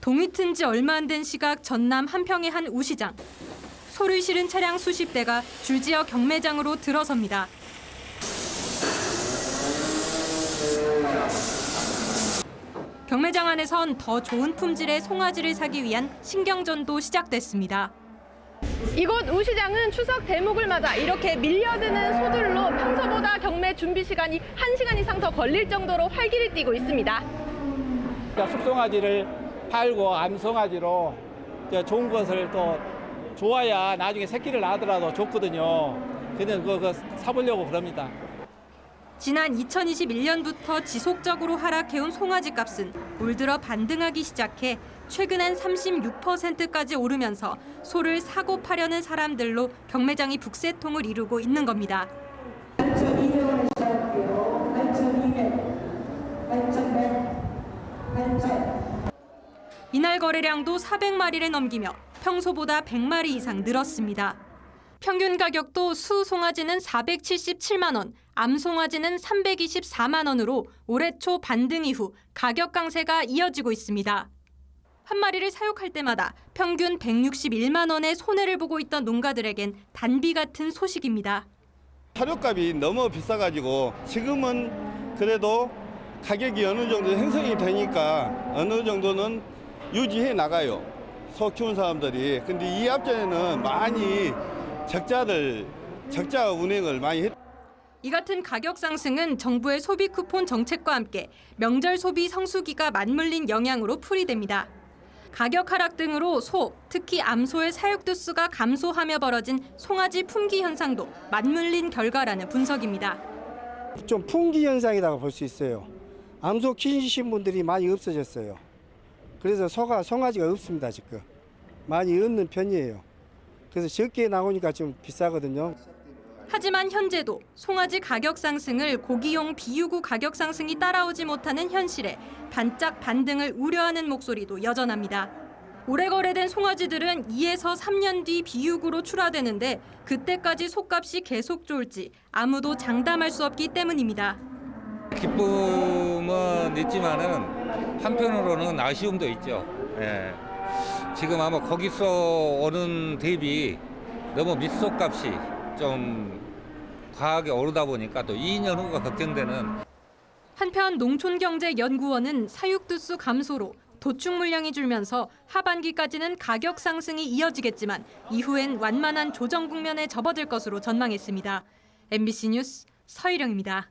동이 튼 지 얼마 안 된 시각 전남 한평의 한 우시장. 소를 실은 차량 수십 대가 줄지어 경매장으로 들어섭니다. 경매장 안에선 더 좋은 품질의 송아지를 사기 위한 신경전도 시작됐습니다. 이곳 우시장은 추석 대목을 맞아 이렇게 밀려드는 소들로 평소보다 경매 준비 시간이 1시간 이상 더 걸릴 정도로 활기를 띠고 있습니다. 숙송아지를 팔고 암송아지로 좋은 것을 또 좋아야 나중에 새끼를 낳더라도 좋거든요. 그냥 그거 사보려고 그럽니다. 지난 2021년부터 지속적으로 하락해온 송아지 값은 올 들어 반등하기 시작해 최근엔 36%까지 오르면서 소를 사고 파려는 사람들로 경매장이 북새통을 이루고 있는 겁니다. 8,200원에 시작할게요. 8,200, 8,100, 8,000. 이날 거래량도 400마리를 넘기며 평소보다 100마리 이상 늘었습니다. 평균 가격도 수 송아지는 477만 원, 암 송아지는 324만 원으로 올해 초 반등 이후 가격 강세가 이어지고 있습니다. 한 마리를 사육할 때마다 평균 161만 원의 손해를 보고 있던 농가들에겐 단비 같은 소식입니다. 사료값이 너무 비싸가지고 지금은 그래도 가격이 어느 정도 형성이 되니까 어느 정도는 유지해 나가요. 소 키우는 사람들이. 근데 이 앞전에는 많이 적자들, 적자 운행을 많이 했 이 같은 가격 상승은 정부의 소비 쿠폰 정책과 함께 명절 소비 성수기가 맞물린 영향으로 풀이됩니다. 가격 하락 등으로 소, 특히 암소의 사육 두수가 감소하며 벌어진 송아지 품귀 현상도 맞물린 결과라는 분석입니다. 좀 풍기 현상이라고 볼 수 있어요. 암소 키우신 분들이 많이 없어졌어요. 그래서 소가 송아지가 없습니다 지금. 많이 없는 편이에요. 그래서 적게 나오니까 좀 비싸거든요. 하지만 현재도 송아지 가격 상승을 고기용 비유구 가격 상승이 따라오지 못하는 현실에 반짝 반등을 우려하는 목소리도 여전합니다. 올해 거래된 송아지들은 2에서 3년 뒤 비유구로 출하되는데 그때까지 속값이 계속 좋을지 아무도 장담할 수 없기 때문입니다. 기쁨은 있지만은 한편으로는 아쉬움도 있죠. 예. 지금 아마 거기서 오는 대비 너무 밑속값이 좀 과하게 오르다 보니까 또 2년 후가 걱정되는 한편 농촌경제연구원은 사육두수 감소로 도축 물량이 줄면서 하반기까지는 가격 상승이 이어지겠지만 이후엔 완만한 조정 국면에 접어들 것으로 전망했습니다. MBC 뉴스 서희령입니다.